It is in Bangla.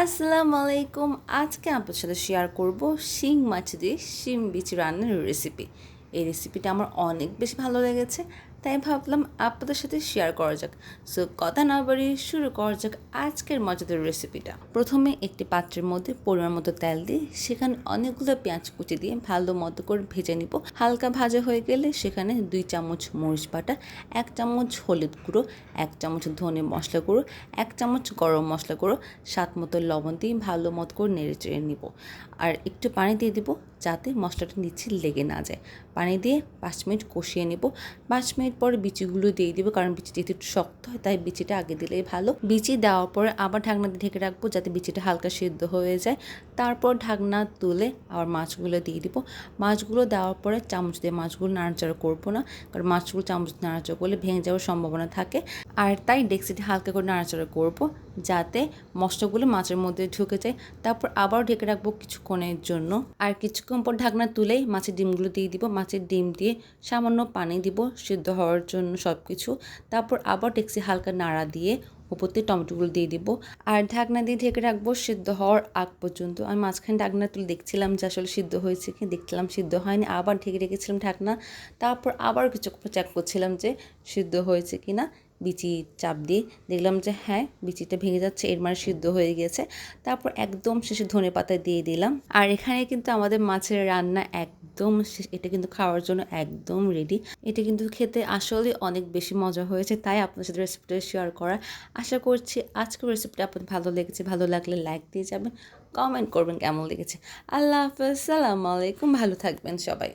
আসসালামু আলাইকুম আজকে আপনার সাথে শেয়ার করব শিং মাছ দিয়ে শিম বিচি রান্নার রেসিপি এই রেসিপিটা আমার অনেক বেশি ভালো লেগেছে। তাই ভাবলাম আপনাদের সাথে শেয়ার করা যাক। সো কথা না বাড়িয়ে শুরু করা যাক আজকের মজাদার রেসিপিটা প্রথমে একটি পাত্রের মধ্যে পরিমাণ মতো তেল দিয়ে সেখানে অনেকগুলো পেঁয়াজ কুচি দিয়ে ভালো মতো করে ভেজে নিব। হালকা ভাজা হয়ে গেলে সেখানে দুই চামচ মরিচ বাটা, এক চামচ হলুদ গুঁড়ো, এক চামচ ধনে মশলা গুঁড়ো, এক চামচ গরম মশলা গুঁড়ো, স্বাদ মতো লবণ দিয়ে ভালো মতো করে নেড়ে চেড়ে নিব। আর একটু পানি দিয়ে দিব যাতে মশলাটা নিচে লেগে না যায়। পানি দিয়ে পাঁচ মিনিট কষিয়ে নেব। পাঁচ মিনিট পরে বিচিগুলো দিয়ে দিব, কারণ বিচি যেহেতু একটু শক্ত হয়, তাই বিচিটা আগে দিলেই ভালো। বিচি দেওয়ার পরে আবার ঢাকনা দিয়ে ঢেকে রাখব যাতে বিচিটা হালকা সিদ্ধ হয়ে যায়। তারপর ঢাকনা তুলে আবার মাছগুলো দিয়ে দিব। মাছগুলো দেওয়ার পরে চামচ দিয়ে মাছগুলো নাড়াচাড়া করব না, কারণ মাছগুলো চামচ নাড়াচাড়া করলে ভেঙে যাওয়ার সম্ভাবনা থাকে। আর তাই ডেক্সিটি হালকা করে নাড়াচাড়া করব। যাতে মশলাগুলো মাছের মধ্যে ঢুকে যায়। তারপর আবার ঢেকে রাখব কিছুক্ষণের জন্য। আর কিছুক্ষণ পর ঢাকনা তুলেই মাছের ডিমগুলো দিয়ে দিব। মাছের ডিম দিয়ে সামান্য পানি দিব সিদ্ধ হওয়ার জন্য সব কিছু তারপর আবার ডেক্সি হালকা নাড়া দিয়ে উপর দিয়ে টমেটোগুলো দিয়ে দিব। আর ঢাকনা দিয়ে ঢেকে রাখব সিদ্ধ হওয়ার আগ পর্যন্ত। আমি মাঝখানে ঢাকনা তুলে দেখছিলাম যে আসলে সিদ্ধ হয়েছে কি, দেখছিলাম সিদ্ধ হয়নি। আবার ঢেকে রেখেছিলাম ঢাকনা। তারপর আবার কিছু চেক করছিলাম যে সিদ্ধ হয়েছে কি না বিচি চাপ দিয়ে দেখলাম যে হ্যাঁ বিচিটা ভেঙে যাচ্ছে, এর মানে সিদ্ধ হয়ে গেছে তারপর একদম শেষে ধনে পাতা দিয়ে দিলাম। আর এখানে কিন্তু আমাদের মাছের রান্না একদম এটা কিন্তু খাওয়ার জন্য একদম রেডি এটা কিন্তু খেতে আসলে অনেক বেশি মজা হয়েছে, তাই আপনার সাথে রেসিপিটা শেয়ার করা আশা করছি আজকের রেসিপিটা আপনার ভালো লেগেছে। ভালো লাগলে লাইক দিয়ে যাবেন কমেন্ট করবেন কেমন লেগেছে। আল্লাহ হাফেজ, সালামু আলাইকুম, ভালো থাকবেন সবাই।